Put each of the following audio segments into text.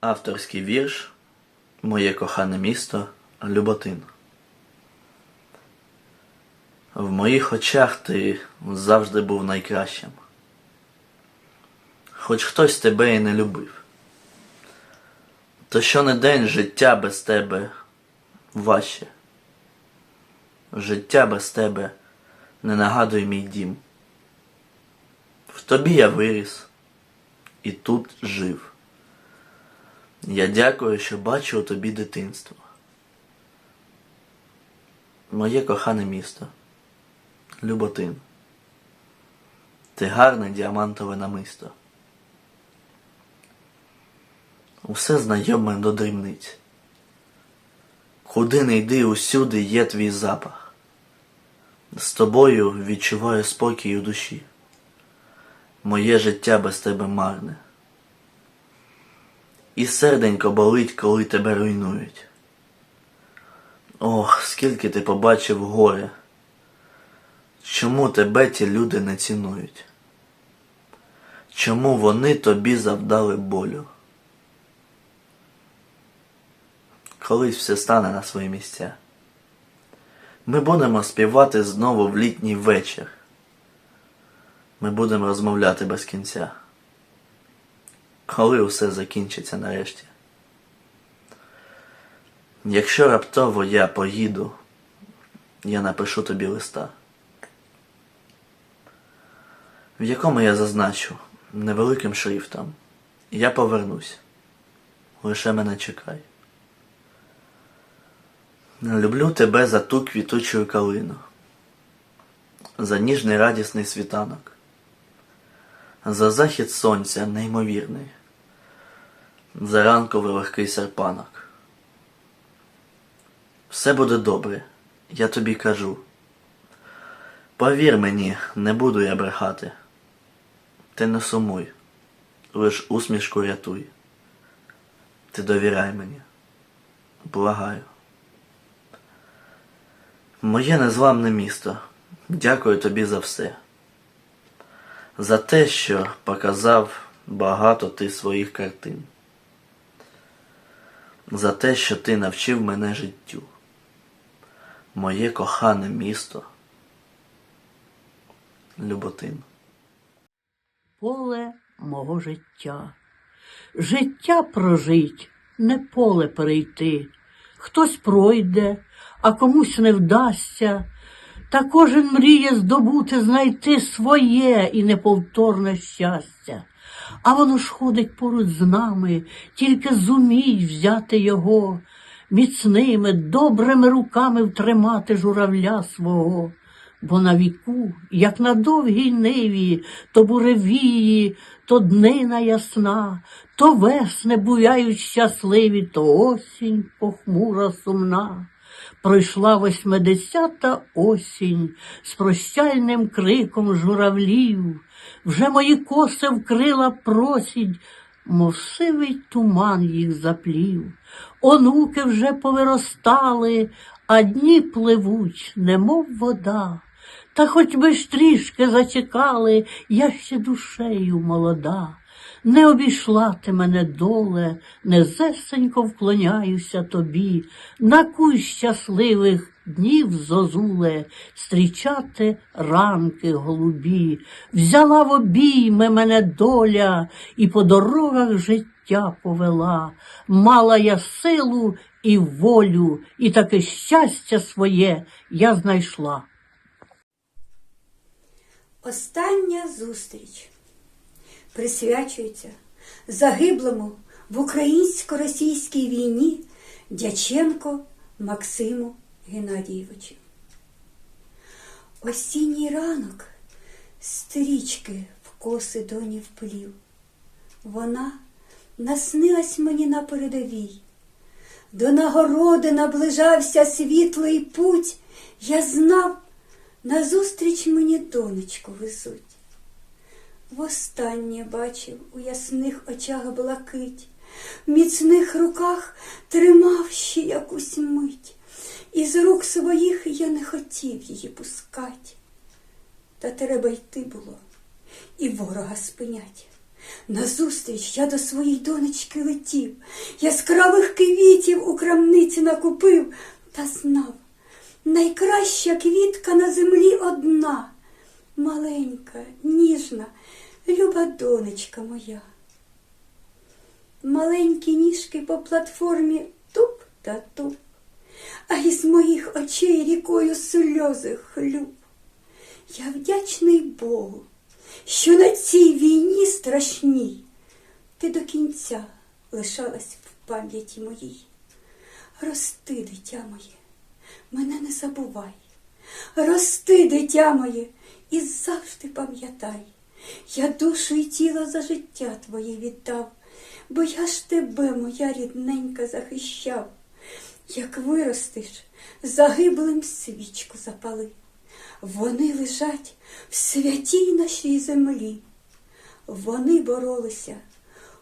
Авторський вірш Моє кохане місто Люботин. В моїх очах ти завжди був найкращим. Хоч хтось тебе і не любив. То що не день життя без тебе важче. Життя без тебе не нагадує мій дім. В тобі я виріс і тут жив. Я дякую, що бачу у тобі дитинство. Моє кохане місто. Люботин. Ти гарне діамантове намисто. Усе знайоме до дрібниць. Куди не йди, усюди є твій запах. З тобою відчуваю спокій у душі. Моє життя без тебе марне. І серденько болить, коли тебе руйнують. Ох, скільки ти побачив горя. Чому тебе ті люди не цінують? Чому вони тобі завдали болю? Колись все стане на свої місця. Ми будемо співати знову в літній вечір. Ми будемо розмовляти без кінця. Коли усе закінчиться нарешті. Якщо раптово я поїду, я напишу тобі листа, в якому я зазначу невеликим шрифтом Я повернусь. Лише мене чекай. Люблю тебе за ту квітучу калину, за ніжний радісний світанок, за захід сонця неймовірний, за ранковий легкий серпанок. Все буде добре, я тобі кажу. Повір мені, не буду я брехати. Ти не сумуй, лиш усмішку рятуй. Ти довіряй мені, благаю. Моє незламне місто, дякую тобі за все. За те, що показав багато ти своїх картин. За те, що ти навчив мене життю. Моє кохане місто. Люботин. поле мого життя. Життя прожить, не поле перейти. Хтось пройде, а комусь не вдасться. Та кожен мріє здобути, знайти своє і неповторне щастя. А воно ж ходить поруч з нами, тільки зумій взяти його, міцними, добрими руками втримати журавля свого бо на віку, як на довгій ниві, то буревії, то днина ясна, то весни буяють щасливі, то осінь похмура сумна. Пройшла восьмидесята осінь з прощальним криком журавлів, вже мої коси вкрила просінь, мов сивий туман їх заплів. Онуки вже повиростали, а дні пливуть, немов вода. Та хоч би ж трішки зачекали, я ще душею молода. Не обійшла ти мене доле, незесенько вклоняюся тобі, на куй щасливих днів зозуле, стрічати ранки голубі, взяла в обійми мене доля і по дорогах життя повела, мала я силу і волю, і таке щастя своє я знайшла. Остання зустріч присвячується загиблому в українсько-російській війні Дяченко Максиму Геннадійовичу. Осінній ранок стрічки в коси доні вплів. Вона наснилась мені на передовій. До нагороди наближався світлий путь. Я знав, назустріч мені донечку везуть. Востаннє бачив у ясних очах блакить, в міцних руках тримав ще якусь мить, і Із рук своїх я не хотів її пускать. Та треба йти було і ворога спинять. Назустріч я до своїй донечки летів, яскравих квітів у крамниці накупив та знав, найкраща квітка на землі одна, маленька, ніжна, люба донечка моя. Маленькі ніжки по платформі туп та туп, а із моїх очей рікою сльози хлюб. Я вдячний Богу, що на цій війні страшній ти до кінця лишалась в пам'яті моїй. Рости, дитя моє, мене не забувай. Рости, дитя моє, і завжди пам'ятай. Я душу і тіло за життя твоє віддав, бо я ж тебе, моя рідненька, захищав. Як виростеш, загиблим свічку запали. Вони лежать в святій нашій землі. Вони боролися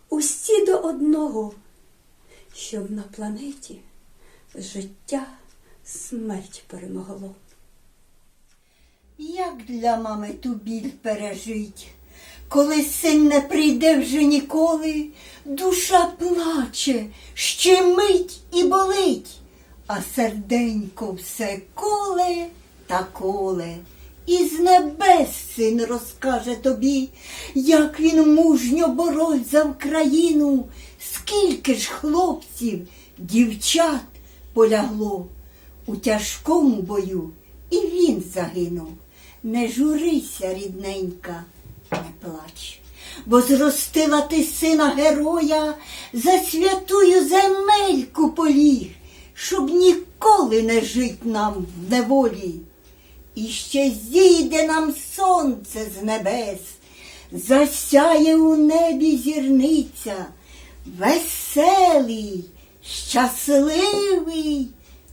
усі до одного, щоб на планеті життя смерть перемогло. Як для мами ту біль пережить, коли син не прийде вже ніколи, душа плаче, щемить і болить, а серденько все коле та коле. І з небес син розкаже тобі, як він мужньо бороть за Україну, скільки ж хлопців, дівчат полягло у тяжкому бою, і він загинув. Не журися, рідненька, не плач, бо зростила ти сина героя за святую земельку поліг, щоб ніколи не жить нам в неволі. І ще зійде нам сонце з небес, засяє у небі зірниця, веселий, щасливий,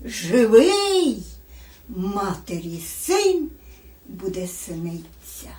живий, матері син буде синиться.